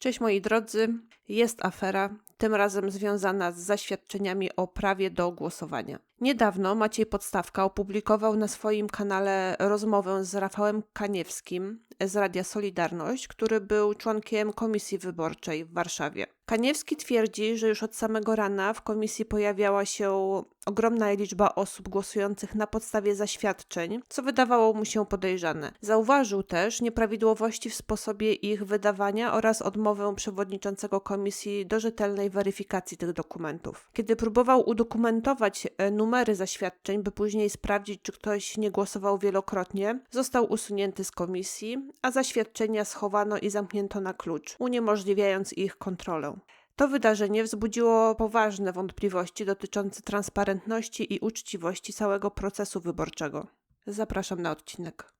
Cześć moi drodzy, jest afera, tym razem związana z zaświadczeniami o prawie do głosowania. Niedawno Maciej Podstawka opublikował na swoim kanale rozmowę z Rafałem Kaniewskim z Radia Solidarność, który był członkiem komisji wyborczej w Warszawie. Kaniewski twierdzi, że już od samego rana w komisji pojawiała się ogromna liczba osób głosujących na podstawie zaświadczeń, co wydawało mu się podejrzane. Zauważył też nieprawidłowości w sposobie ich wydawania oraz odmowę przewodniczącego komisji do rzetelnej weryfikacji tych dokumentów. Kiedy próbował udokumentować e, numery zaświadczeń, by później sprawdzić, czy ktoś nie głosował wielokrotnie, został usunięty z komisji, a zaświadczenia schowano i zamknięto na klucz, uniemożliwiając ich kontrolę. To wydarzenie wzbudziło poważne wątpliwości dotyczące transparentności i uczciwości całego procesu wyborczego. Zapraszam na odcinek.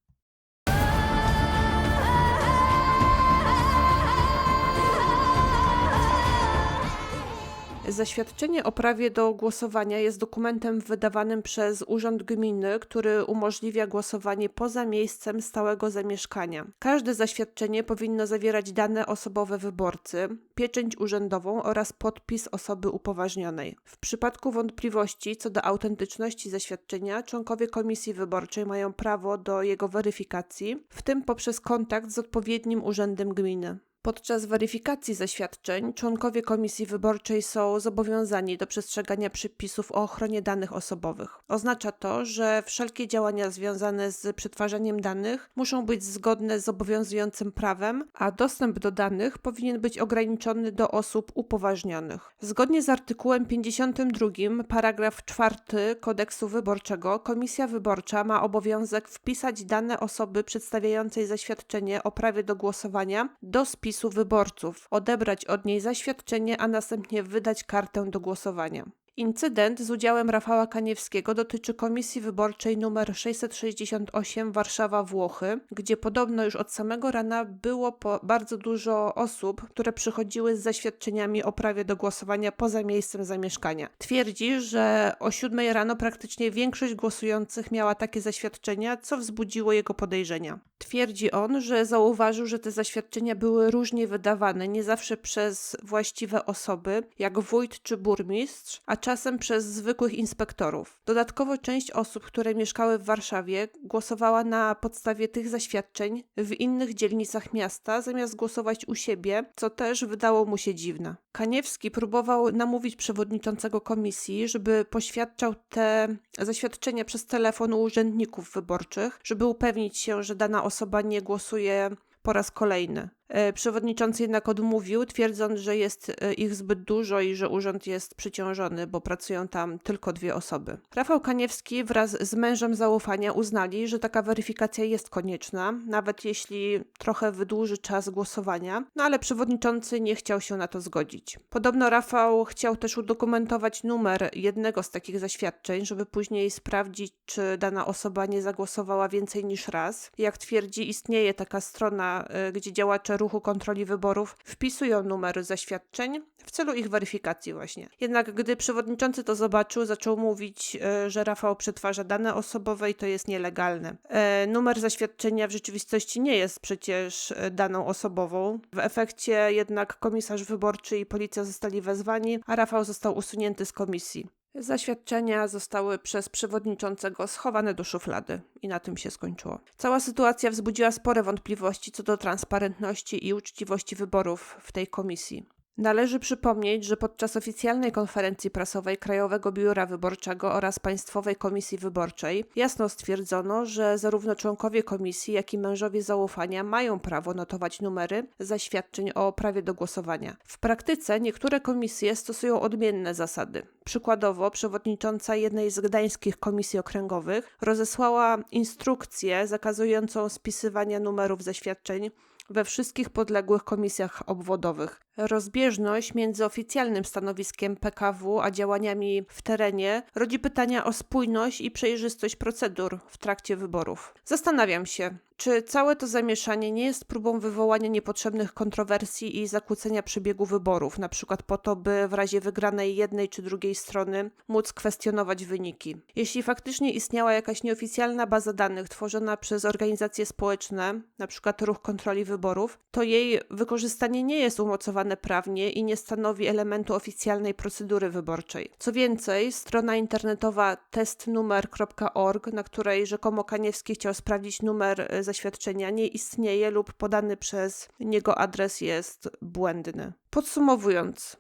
Zaświadczenie o prawie do głosowania jest dokumentem wydawanym przez Urząd Gminy, który umożliwia głosowanie poza miejscem stałego zamieszkania. Każde zaświadczenie powinno zawierać dane osobowe wyborcy, pieczęć urzędową oraz podpis osoby upoważnionej. W przypadku wątpliwości co do autentyczności zaświadczenia, członkowie komisji wyborczej mają prawo do jego weryfikacji, w tym poprzez kontakt z odpowiednim urzędem gminy. Podczas weryfikacji zaświadczeń członkowie komisji wyborczej są zobowiązani do przestrzegania przepisów o ochronie danych osobowych. Oznacza to, że wszelkie działania związane z przetwarzaniem danych muszą być zgodne z obowiązującym prawem, a dostęp do danych powinien być ograniczony do osób upoważnionych. Zgodnie z artykułem 52 paragraf 4 kodeksu wyborczego komisja wyborcza ma obowiązek wpisać dane osoby przedstawiającej zaświadczenie o prawie do głosowania do spisu spisu wyborców, odebrać od niej zaświadczenie, a następnie wydać kartę do głosowania. Incydent z udziałem Rafała Kaniewskiego dotyczy komisji wyborczej nr 668 Warszawa-Włochy, gdzie podobno już od samego rana było bardzo dużo osób, które przychodziły z zaświadczeniami o prawie do głosowania poza miejscem zamieszkania. Twierdzi, że o 7 rano praktycznie większość głosujących miała takie zaświadczenia, co wzbudziło jego podejrzenia. Twierdzi on, że zauważył, że te zaświadczenia były różnie wydawane, nie zawsze przez właściwe osoby, jak wójt czy burmistrz, a czasem przez zwykłych inspektorów. Dodatkowo część osób, które mieszkały w Warszawie, głosowała na podstawie tych zaświadczeń w innych dzielnicach miasta, zamiast głosować u siebie, co też wydało mu się dziwne. Kaniewski próbował namówić przewodniczącego komisji, żeby poświadczał te zaświadczenia przez telefon u urzędników wyborczych, żeby upewnić się, że dana osoba nie głosuje po raz kolejny. E, przewodniczący jednak odmówił, twierdząc, że jest e, ich zbyt dużo i że urząd jest przyciążony, bo pracują tam tylko dwie osoby. Rafał Kaniewski wraz z mężem zaufania uznali, że taka weryfikacja jest konieczna, nawet jeśli trochę wydłuży czas głosowania, no ale przewodniczący nie chciał się na to zgodzić. Podobno Rafał chciał też udokumentować numer jednego z takich zaświadczeń, żeby później sprawdzić, czy dana osoba nie zagłosowała więcej niż raz. Jak twierdzi, istnieje taka strona, e, gdzie działacze ruchu kontroli wyborów wpisują numery zaświadczeń w celu ich weryfikacji właśnie. Jednak gdy przewodniczący to zobaczył, zaczął mówić, e, że Rafał przetwarza dane osobowe i to jest nielegalne. E, numer zaświadczenia w rzeczywistości nie jest przecież e, daną osobową. W efekcie jednak komisarz wyborczy i policja zostali wezwani, a Rafał został usunięty z komisji. Zaświadczenia zostały przez przewodniczącego schowane do szuflady i na tym się skończyło. Cała sytuacja wzbudziła spore wątpliwości co do transparentności i uczciwości wyborów w tej komisji. Należy przypomnieć, że podczas oficjalnej konferencji prasowej Krajowego Biura Wyborczego oraz Państwowej Komisji Wyborczej jasno stwierdzono, że zarówno członkowie komisji, jak i mężowie zaufania mają prawo notować numery zaświadczeń o prawie do głosowania. W praktyce niektóre komisje stosują odmienne zasady. Przykładowo, przewodnicząca jednej z gdańskich komisji okręgowych rozesłała instrukcję zakazującą spisywania numerów zaświadczeń we wszystkich podległych komisjach obwodowych. Rozbieżność między oficjalnym stanowiskiem PKW a działaniami w terenie rodzi pytania o spójność i przejrzystość procedur w trakcie wyborów. Zastanawiam się, czy całe to zamieszanie nie jest próbą wywołania niepotrzebnych kontrowersji i zakłócenia przebiegu wyborów, na przykład po to, by w razie wygranej jednej czy drugiej strony móc kwestionować wyniki? Jeśli faktycznie istniała jakaś nieoficjalna baza danych tworzona przez organizacje społeczne, na przykład Ruch Kontroli Wyborów, to jej wykorzystanie nie jest umocowane prawnie i nie stanowi elementu oficjalnej procedury wyborczej. Co więcej, strona internetowa testnumer.org, na której rzekomo Kaniewski chciał sprawdzić numer e, zaświadczenia, nie istnieje lub podany przez niego adres jest błędny. Podsumowując,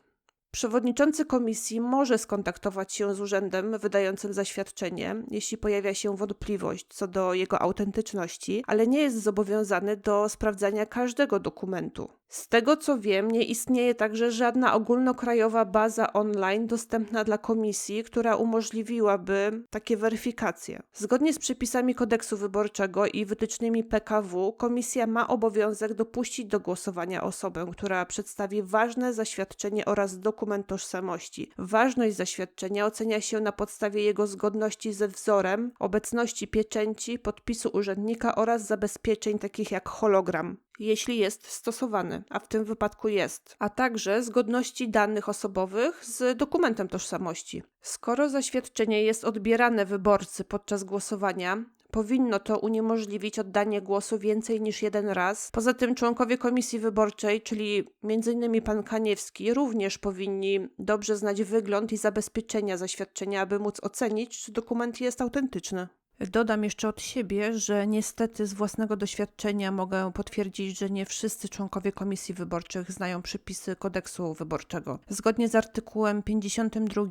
Przewodniczący komisji może skontaktować się z urzędem wydającym zaświadczenie, jeśli pojawia się wątpliwość co do jego autentyczności, ale nie jest zobowiązany do sprawdzania każdego dokumentu. Z tego co wiem, nie istnieje także żadna ogólnokrajowa baza online dostępna dla komisji, która umożliwiłaby takie weryfikacje. Zgodnie z przepisami kodeksu wyborczego i wytycznymi PKW, komisja ma obowiązek dopuścić do głosowania osobę, która przedstawi ważne zaświadczenie oraz dokument tożsamości. Ważność zaświadczenia ocenia się na podstawie jego zgodności ze wzorem, obecności pieczęci, podpisu urzędnika oraz zabezpieczeń takich jak hologram jeśli jest stosowany, a w tym wypadku jest, a także zgodności danych osobowych z dokumentem tożsamości. Skoro zaświadczenie jest odbierane wyborcy podczas głosowania, Powinno to uniemożliwić oddanie głosu więcej niż jeden raz. Poza tym członkowie komisji wyborczej, czyli m.in. pan Kaniewski, również powinni dobrze znać wygląd i zabezpieczenia zaświadczenia, aby móc ocenić, czy dokument jest autentyczny. Dodam jeszcze od siebie, że niestety z własnego doświadczenia mogę potwierdzić, że nie wszyscy członkowie komisji wyborczych znają przepisy kodeksu wyborczego. Zgodnie z artykułem 52,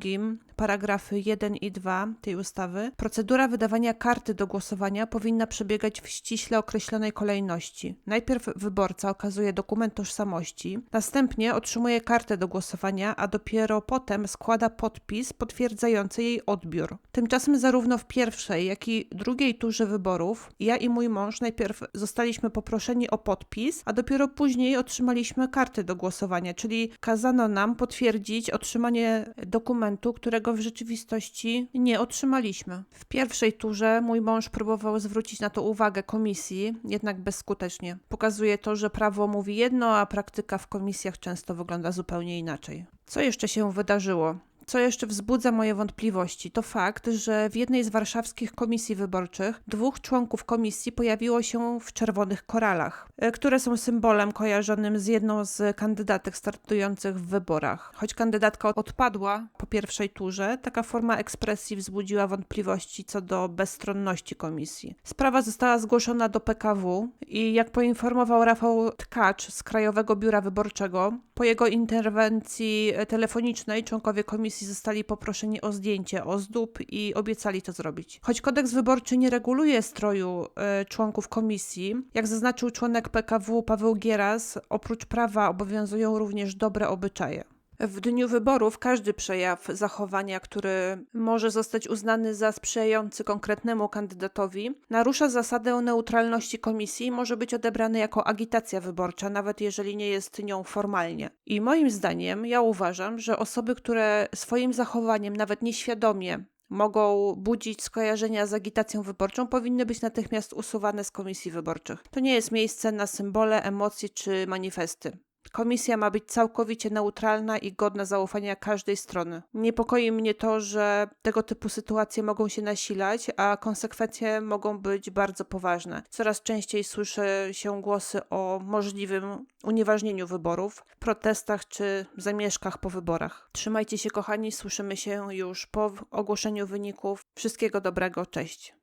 paragrafy 1 i 2 tej ustawy, procedura wydawania karty do głosowania powinna przebiegać w ściśle określonej kolejności. Najpierw wyborca okazuje dokument tożsamości, następnie otrzymuje kartę do głosowania, a dopiero potem składa podpis potwierdzający jej odbiór. Tymczasem zarówno w pierwszej, jak i drugiej turze wyborów ja i mój mąż najpierw zostaliśmy poproszeni o podpis, a dopiero później otrzymaliśmy karty do głosowania, czyli kazano nam potwierdzić otrzymanie dokumentu, którego w rzeczywistości nie otrzymaliśmy. W pierwszej turze mój mąż próbował zwrócić na to uwagę komisji, jednak bezskutecznie. Pokazuje to, że prawo mówi jedno, a praktyka w komisjach często wygląda zupełnie inaczej. Co jeszcze się wydarzyło? Co jeszcze wzbudza moje wątpliwości, to fakt, że w jednej z warszawskich komisji wyborczych dwóch członków komisji pojawiło się w czerwonych koralach, e, które są symbolem kojarzonym z jedną z kandydatek startujących w wyborach. Choć kandydatka odpadła po pierwszej turze, taka forma ekspresji wzbudziła wątpliwości co do bezstronności komisji. Sprawa została zgłoszona do PKW i jak poinformował Rafał Tkacz z Krajowego Biura Wyborczego, po jego interwencji telefonicznej członkowie komisji zostali poproszeni o zdjęcie ozdób i obiecali to zrobić. Choć kodeks wyborczy nie reguluje stroju y, członków komisji, jak zaznaczył członek PKW Paweł Gieras, oprócz prawa obowiązują również dobre obyczaje. W dniu wyborów każdy przejaw zachowania, który może zostać uznany za sprzyjający konkretnemu kandydatowi, narusza zasadę neutralności komisji i może być odebrany jako agitacja wyborcza, nawet jeżeli nie jest nią formalnie. I moim zdaniem, ja uważam, że osoby, które swoim zachowaniem, nawet nieświadomie, mogą budzić skojarzenia z agitacją wyborczą, powinny być natychmiast usuwane z komisji wyborczych. To nie jest miejsce na symbole, emocje czy manifesty. Komisja ma być całkowicie neutralna i godna zaufania każdej strony. Niepokoi mnie to, że tego typu sytuacje mogą się nasilać, a konsekwencje mogą być bardzo poważne. Coraz częściej słyszę się głosy o możliwym unieważnieniu wyborów, protestach czy zamieszkach po wyborach. Trzymajcie się, kochani, słyszymy się już po ogłoszeniu wyników. Wszystkiego dobrego, cześć.